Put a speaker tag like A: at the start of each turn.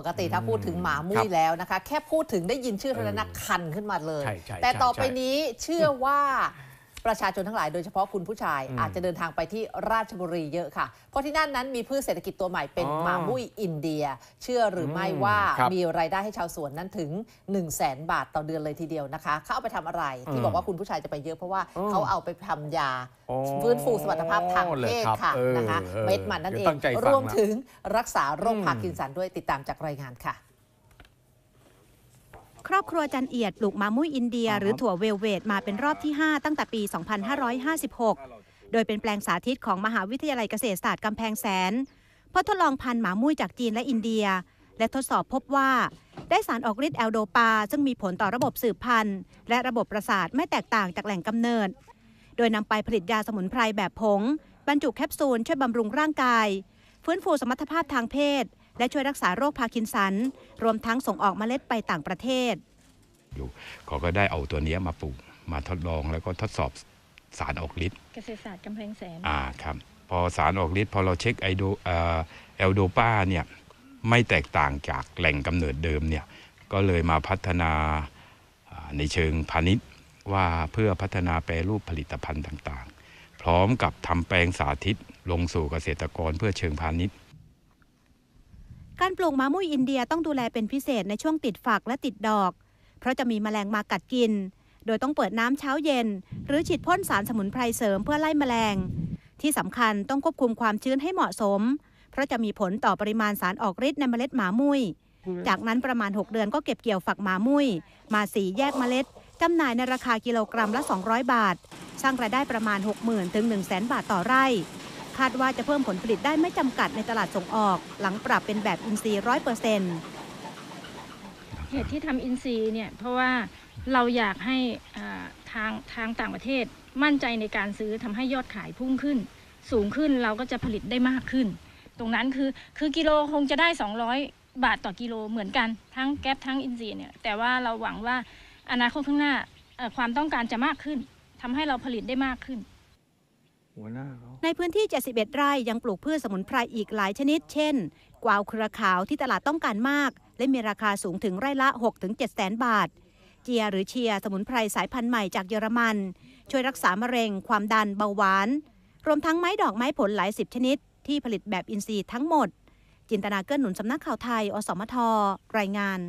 A: ปกติถ้าพูดถึงหมามุ้
B: ครั
A: ย
B: บ
A: แล้วนะคะ แค่พูดถึงได้ยินชื่อเท่านั้นนะ
B: เออ
A: คันขึ้นมาเลย
B: ใช่ใช่
A: แต่ต่อ
B: ใช่
A: ไปนี้เชื่อว่า ประชาชนทั้งหลายโดยเฉพาะคุณผู้ชาย
B: อืม
A: อาจจะเดินทางไปที่ราชบุรีเยอะค่ะ เพราะที่นั่นนั้นมีพืชเศรษฐกิจตัวใหม่เป็น
B: อ๋อ
A: หมามุ้ยอินเดีย เชื่อหรือไม่
B: อืม
A: ว่า
B: ครับ
A: มีรายได้ให้ชาวสวนนั้นถึง 1 0 0 0 0แสนบาทต่อเดือนเลยทีเดียวนะคะ เขาเอาไปทำอะไร ที่
B: อืม
A: บอกว่าคุณผู้ชายจะไปเยอะเพราะว่า
B: อ๋อ
A: เขาเอาไปทำยา
B: อ๋อ
A: ฟื้นฟูสมรรถภาพทาง
B: เลย
A: เพศ
B: ครับ
A: ค่ะ
B: เออ
A: นะคะ
B: เออ
A: เม็ดมันนั่นเอ
B: เดี๋ยว
A: ง
B: ตั้งใจฟัง
A: รวม
B: นะ
A: ถึงรักษาโรค
B: อืม
A: พาร์กินสันด้วยติดตามจากรายงานค่ะ
C: ครอบครัวจันเอียดปลูกมามุ้ยอินเดีย หรือถั่วเวลเวตมาเป็นรอบที่ 5 ตั้งแต่ปี 2556 โดยเป็นแปลงสาธิตของมหาวิทยาลัยเกษตรศาสตร์กำแพงแสนเพื่อทดลองพันธุ์หมามุ้ยจากจีนและอินเดีย และทดสอบพบว่าได้สารออกฤทธิ์แอลโดปา ซึ่งมีผลต่อระบบสืบพันธุ์ และระบบประสาทไม่แตกต่างจากแหล่งกำเนิด โดยนำไปผลิตยาสมุนไพรแบบผง บรรจุแคปซูลช่วยบำรุงร่างกาย ฟื้นฟูสมรรถภาพทางเพศ และช่วยรักษาโรคพาร์กินสัน รวมทั้งส่งออกเมล็ดไปต่างประเทศ
D: อยู่เขาก็ได้เอาตัวเนี้ยมาปลูกมาทดลองแล้วก็ทดสอบสารออกฤทธิ์
E: เกษตรศาสตร์กำแพงแสน
D: อ่าครับ พอสารออกฤทธิ์พอเราเช็คไอโดเอ่อเอลโดปาเนี่ยไม่แตกต่างจากแหล่งกำเนิดเดิมเนี่ยก็เลยมาพัฒนาอ่าในเชิงพาณิชย์ว่าเพื่อพัฒนาแปรรูปผลิตภัณฑ์ต่างๆ พร้อมกับทำแปลงสาธิตลงสู่เกษตรกรเพื่อเชิงพาณิชย์
C: การปลูกม้ามุ้ยอินเดียต้องดูแลเป็นพิเศษในช่วงติดฝักและติดดอก เพราะจะมีแมลงมากัดกิน โดยต้องเปิดน้ำเช้าเย็น หรือฉีดพ่นสารสมุนไพรเสริมเพื่อไล่แมลง ที่สำคัญต้องควบคุมความชื้นให้เหมาะสม เพราะจะมีผลต่อปริมาณสารออกฤทธิ์ในเมล็ดหมามุ้ยจากนั้นประมาณ 6 เดือนก็เก็บเกี่ยวฝักหมามุ้ย มาสีแยกเมล็ดจำหน่ายในราคากิโลกรัมละ 200 บาท สร้างรายได้ประมาณ 60,000 ถึง 1 0 0 0 0แบาทต่อไร่าดว่าจะเพิ่มผลผลิตได้ไม่จำกัดในตลาดส่งออก หลังปรับเป็นแบบอินทรีย์ร้อยเปอร์เซ็นต์
E: เหตุที่ทำอินซีย์เนี่ยเพราะว่าเราอยากให้ทางทางต่างประเทศมั่นใจในการซื้อทำให้ยอดขายพุ่งขึ้น สูงขึ้นเราก็จะผลิตได้มากขึ้น ตรงนั้นคือคือกิโลคงจะได้ 200 บาทต่อกิโลเหมือนกันทั้งแก๊ปทั้งอินซีย์เนี่ยแต่ว่าเราหวังว่าอนาคตข้างหน้าความต้องการจะมากขึ้นทำให้เราผลิตได้มากขึ้น
C: ในพื้นที่ 71 ไร่ยังปลูกพืชสมุนไพรอีกหลายชนิด เช่น กวาวเครือขาวที่ตลาดต้องการมาก และมีราคาสูงถึงไร่ละ 6-7แสนบาท เจียหรือเชียสมุนไพรสายพันธุ์ใหม่จากเยอรมัน ช่วยรักษามะเร็ง ความดันเบาหวาน รวมทั้งไม้ดอกไม้ผลหลายสิบชนิด ที่ผลิตแบบอินทรีย์ทั้งหมด จินตนาเกื้อหนุนสำนักข่าวไทย อสมทรายงาน